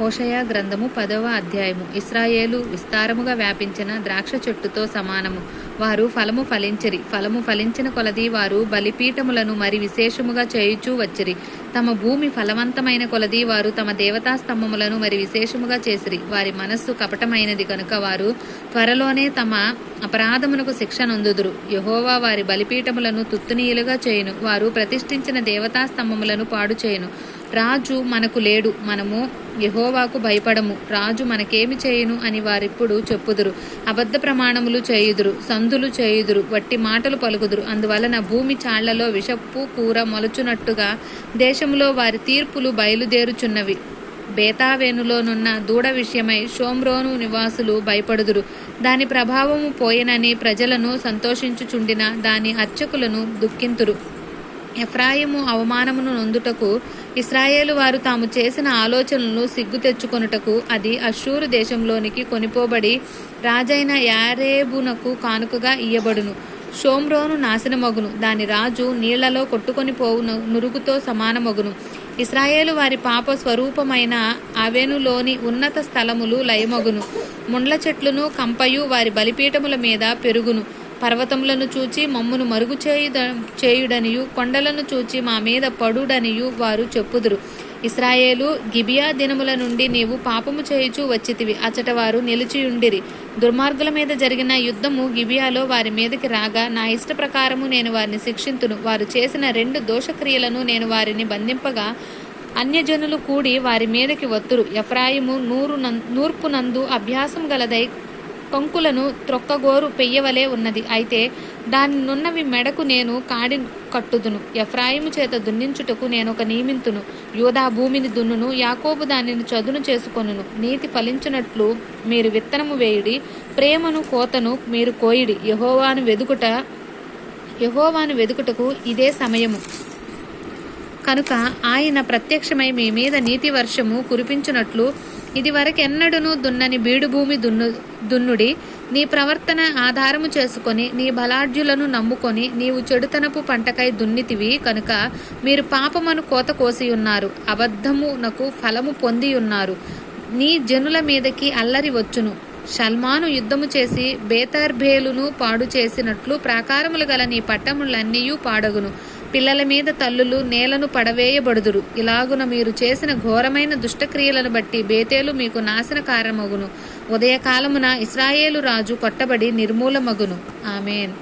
హోషయ గ్రంథము పదవ అధ్యాయము. ఇస్రాయేలు విస్తారముగా వ్యాపించిన ద్రాక్ష చెట్టుతో సమానము. వారు ఫలము ఫలించరి. ఫలము ఫలించిన కొలది వారు బలిపీఠములను మరి విశేషముగా చేయుచూ వచ్చిరి. తమ భూమి ఫలవంతమైన కొలది వారు తమ దేవతా స్తంభములను మరి విశేషముగా చేసిరి. వారి మనస్సు కపటమైనది కనుక వారు త్వరలోనే తమ అపరాధమునకు శిక్ష నొందుదురు. యహోవా వారి బలిపీఠములను తుత్తునీయులుగా చేయును. వారు ప్రతిష్ఠించిన దేవతా స్తంభములను పాడు చేయును. రాజు మనకు లేడు మనము యహోవాకు భయపడము. రాజు మనకేమి చేయును అని వారిప్పుడు చెప్పుదురు. అబద్ధ ప్రమాణములు చేయుదురు సందులు చేయుదురు వట్టి మాటలు పలుకుదురు. అందువలన భూమి చాళ్ళలో విషపు కూర మొలచునట్టుగా దేశంలో వారి తీర్పులు బయలుదేరుచున్నవి. బేతావేనులోనున్న దూడ విషయమై షోమ్రోను నివాసులు భయపడుదురు. దాని ప్రభావము పోయినని ప్రజలను సంతోషించుచుండిన దాని అర్చకులను దుఃఖింతురు. ఎఫ్రాయిము అవమానమును నొందుటకు ఇస్రాయేలు వారు తాము చేసిన ఆలోచనలను సిగ్గు తెచ్చుకొనుటకు అది అషూరు దేశంలోనికి కొనిపోబడి రాజైన యారేబునకు కానుకగా ఇయ్యబడును. షోమ్రోను నాశనమగును. దాని రాజు నీళ్ళలో కొట్టుకొని పోవును నురుగుతో సమానమగును. ఇస్రాయేలు వారి పాప స్వరూపమైన అవెనులోని ఉన్నత స్థలములు లయమగును. ముండ్ల చెట్లును కంపయు వారి బలిపీఠముల మీద పెరుగును. పర్వతములను చూచి మమ్మును మరుగు చేయుద చేయుడనియు కొండలను చూచి మా మీద పడుడనియు వారు చెప్పుదురు. ఇస్రాయేలు గిబియా దినముల నుండి నీవు పాపము చేయుచు వచ్చితివి. అచట వారు నిలిచియుండిరి. దుర్మార్గుల మీద జరిగిన యుద్ధము గిబియాలో వారి మీదకి రాగా నా ఇష్ట ప్రకారము నేను వారిని శిక్షింతును. వారు చేసిన రెండు దోషక్రియలను నేను వారిని బంధింపగా అన్యజనులు కూడి వారి మీదకి వత్తురు. ఎఫ్రాయిము నూరు నూర్పునందు అభ్యాసం గలదై కంకులను త్రొక్కగోరు పెయ్యవలే ఉన్నది. అయితే దాని నున్నవి మెడకు నేను కాడి కట్టుదును. ఎఫ్రాయిము చేత దున్నించుటకు నేను ఒక నియమింతును. యోధా భూమిని దున్నును యాకోబు దానిని చదును చేసుకొనును. నీతి ఫలించినట్లు మీరు విత్తనము వేయుడి ప్రేమను కోతను మీరు కోయిడి. యహోవాను వెదుకుట యహోవాను వెదుకుటకు ఇదే సమయము. కనుక ఆయన ప్రత్యక్షమై మీ మీద నీతి వర్షము కురిపించునట్లు ఇదివరకెన్నడునూ దున్నని బీడు భూమి దున్ను దున్నుడి నీ ప్రవర్తన ఆధారము చేసుకొని నీ బలాఢ్యులను నమ్ముకొని నీవు చెడుతనపు పంటకై దున్నితివి కనుక మీరు పాపమను కోత కోసి ఉన్నారు అబద్ధమునకు ఫలము పొంది ఉన్నారు నీ జనుల మీదకి అల్లరి వచ్చును. షల్మాను యుద్ధము చేసి బేతర్భేలును పాడు చేసినట్లు ప్రాకారములు గల నీ పట్టములన్నీయూ పాడగును. పిల్లల మీద తల్లులు నేలను పడవేయబడుదురు. ఇలాగున మీరు చేసిన ఘోరమైన దుష్టక్రియలను బట్టి బేతేలు మీకు నాశన కారణమగును ఉదయకాలమున ఇస్రాయేలు రాజు కొట్టబడి నిర్మూలమగును. ఆమెన్.